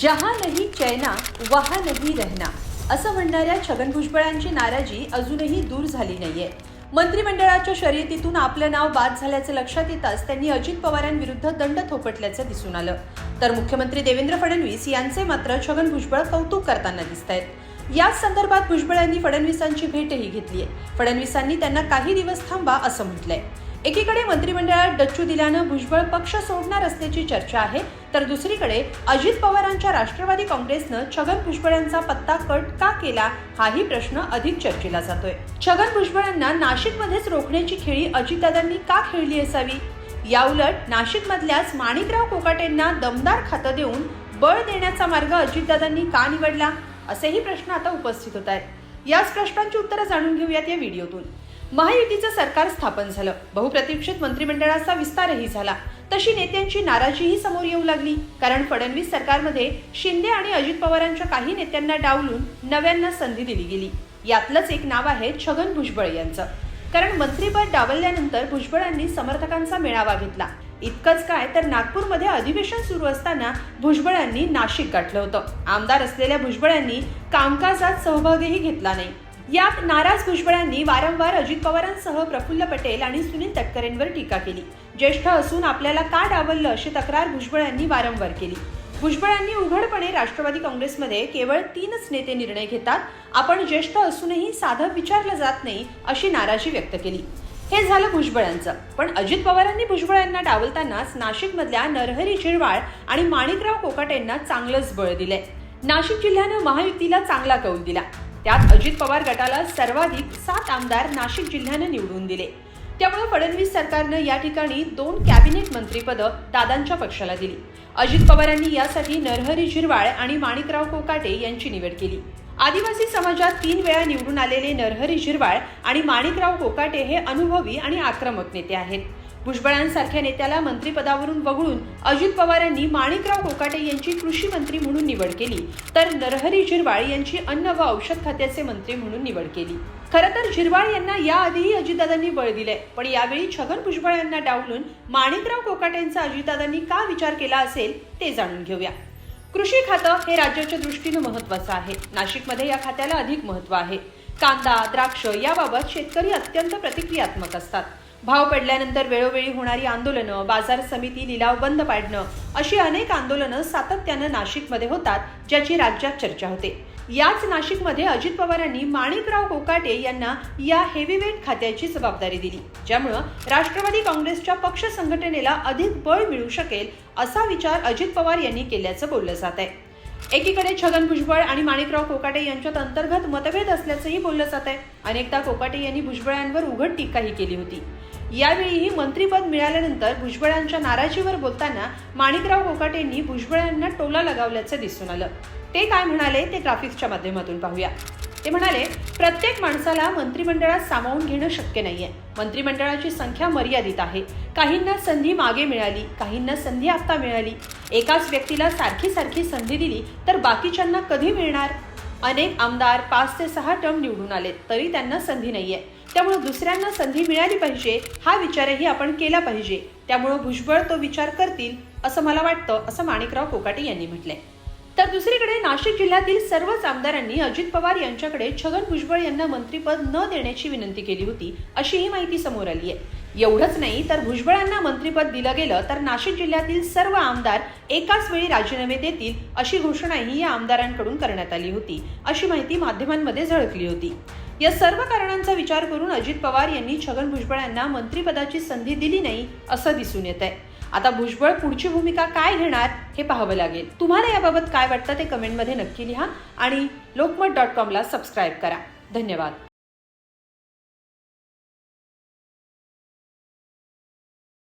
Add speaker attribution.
Speaker 1: जहा नाही चैना वहा नाही रहना असं म्हणणाऱ्या छगन भुजबळांची नाराजी अजूनही दूर झाली नाहीये. मंत्रिमंडळाच्या शर्यतीतून आपलं नाव बाद झाल्याचं लक्षात येताच त्यांनी अजित पवारांविरुद्ध दंड थोपटल्याचं दिसून आलं. तर मुख्यमंत्री देवेंद्र फडणवीस यांचे मात्र छगन भुजबळ कौतुक करताना दिसत आहेत याच संदर्भात भुजबळांनी फडणवीसांची भेटही घेतली आहे फडणवीसांनी त्यांना काही दिवस थांबा असं म्हटलंय. एकीकडे मंत्रिमंडळात डच्चू दिल्यानं भुजबळ पक्ष सोडणार असल्याची चर्चा आहे तर दुसरीकडे अजित पवारांच्या राष्ट्रवादी काँग्रेसनं छगन भुजबळ यांचा पत्ता कट का केला हाही प्रश्न अधिक चर्चेला जातोय. छगन भुजबळांना नाशिकमध्येच रोखण्याची खेळी अजितदादांनी का खेळली असावी? याउलट नाशिकमधल्याच माणिकराव कोकाटेंना दमदार खातं देऊन बळ देण्याचा मार्ग अजितदादांनी का निवडला? असेही प्रश्न आता उपस्थित होत आहेत. याच प्रश्नांची उत्तरं जाणून घेऊयात या व्हिडिओतून. महायुतीचं सरकार स्थापन झालं. बहुप्रतीक्षित मंत्रिमंडळाचा विस्तारही झाला. तशी नेत्यांची नाराजीही समोर येऊ लागली. कारण फडणवीस सरकारमध्ये शिंदे आणि अजित पवारांच्या काही नेत्यांना डावलून नव्यांना संधी दिली गेली. यातलंच एक नाव आहे छगन भुजबळ यांचं. कारण मंत्रीपद डावलल्यानंतर भुजबळांनी समर्थकांचा मेळावा घेतला. इतकंच काय तर नागपूरमध्ये अधिवेशन सुरू असताना भुजबळांनी नाशिक गाठलं होतं. आमदार असलेल्या भुजबळांनी कामकाजात सहभागही घेतला नाही. यात नाराज भुजबळांनी वारंवार अजित पवारांसह प्रफुल्ल पटेल आणि सुनील तटकरेंवर टीका केली. ज्येष्ठ असून आपल्याला का डावललं अशी तक्रार भुजबळांनी वारंवार केली. भुजबळांनी उघडपणे राष्ट्रवादी काँग्रेसमध्ये केवळ तीनच नेते निर्णय घेतात. आपण ज्येष्ठ असूनही साधं विचारलं जात नाही अशी नाराजी व्यक्त केली. हे झालं भुजबळांचं. पण अजित पवारांनी भुजबळांना डावलतानाच नाशिकमधल्या नरहरी झिरवाळ आणि माणिकराव कोकाटेंना चांगलंच बळ दिलंय. नाशिक जिल्ह्यानं महायुतीला चांगला कौल दिला. त्यात अजित पवार गटाला सर्वाधिक सात आमदार नाशिक जिल्ह्यानं निवडून दिले. त्यामुळे फडणवीस सरकारनं या ठिकाणी दोन कॅबिनेट मंत्रीपदं दादांच्या पक्षाला दिली. अजित पवारांनी यासाठी नरहरी झिरवाळ आणि माणिकराव कोकाटे यांची निवड केली. आदिवासी समाजात तीन वेळा निवडून आलेले नरहरी झिरवाळ आणि माणिकराव कोकाटे हे अनुभवी आणि आक्रमक नेते आहेत. भुजबळांसारख्या नेत्याला मंत्रिपदावरून वगळून अजित पवारांनी माणिकराव कोकाटे यांची कृषी मंत्री म्हणून निवड केली. तर नरहरी झिरवाळ यांची अन्न व औषध खात्याचे मंत्री म्हणून निवड केली. खरं तर झिरवाळ यांना याआधीही अजितदादांनी बळ दिले पण यावेळी छगन भुजबळ यांना डावलून माणिकराव कोकाटेंचा अजितदादांनी का विचार केला असेल ते जाणून घेऊया. कृषी खातं हे राज्याच्या दृष्टीनं महत्वाचं आहे. नाशिकमध्ये या खात्याला अधिक महत्त्व आहे. कांदा द्राक्ष याबाबत शेतकरी अत्यंत प्रतिक्रियात्मक असतात. भाव पडल्यानंतर वेळोवेळी होणारी आंदोलनं बाजार समिती लिलाव बंद पाडणं अशी अनेक आंदोलनं सातत्यानं नाशिकमध्ये होतात ज्याची राज्यात चर्चा होते. याच नाशिकमध्ये अजित पवारांनी माणिकराव कोकाटे यांना या हेवीवेट खात्याची जबाबदारी दिली ज्यामुळं राष्ट्रवादी काँग्रेसच्या पक्ष संघटनेला अधिक बळ मिळू शकेल असा विचार अजित पवार यांनी केल्याचं बोललं जात आहे. एकीकडे छगन भुजबळ आणि माणिकराव कोकाटे यांच्यात अंतर्गत मतभेद असल्याचंही बोललं जात आहे. अनेकदा कोकाटे यांनी भुजबळांवर उघड टीकाही केली होती. यावेळीही मंत्रीपद मिळाल्यानंतर भुजबळांच्या नाराजीवर बोलताना माणिकराव कोकाटेंनी भुजबळांना टोला लगावल्याचं दिसून आलं. ते काय म्हणाले ते ग्राफिक्सच्या माध्यमातून पाहूया. ते म्हणाले प्रत्येक माणसाला मंत्रिमंडळात सामावून घेणं शक्य नाहीये. मंत्रिमंडळाची संख्या मर्यादित आहे. काहींना संधी मागे मिळाली काहींना संधी आत्ता मिळाली. एकाच व्यक्तीला सारखी सारखी संधी दिली तर बाकीच्यांना कधी मिळणार? अनेक आमदार पाच ते सहा टर्म निवडून आलेत तरी त्यांना संधी नाहीये. त्यामुळे दुसऱ्यांना संधी मिळाली पाहिजे हा विचारही आपण केला पाहिजे. त्यामुळे भुजबळ तो विचार करतील असं मला वाटतं असं माणिकराव कोकाटे यांनी म्हटलंय. तर दुसरीकडे नाशिक जिल्ह्यातील सर्वच आमदारांनी अजित पवार यांच्याकडे छगन भुजबळ यांना मंत्रीपद न देण्याची विनंती केली होती अशी ही माहिती समोर आली आहे. एवढंच नाही तर भुजबळांना मंत्रीपद दिलं गेलं तर नाशिक जिल्ह्यातील सर्व आमदार एकाच वेळी राजीनामे देतील अशी घोषणाही या आमदारांकडून करण्यात आली होती अशी माहिती माध्यमांमध्ये झळकली होती. या सर्व कारणांचा विचार करून अजित पवार यांनी छगन भुजबळ यांना मंत्रिपदाची संधी दिली नाही असं दिसून येत आहे आता भुजबळ पुढची भूमिका काय घेणार हे पाहावं लागेल. तुम्हाला याबाबत काय वाटतं ते कमेंटमध्ये नक्की लिहा आणि लोकमत डॉट कॉमला सबस्क्राईब करा. धन्यवाद.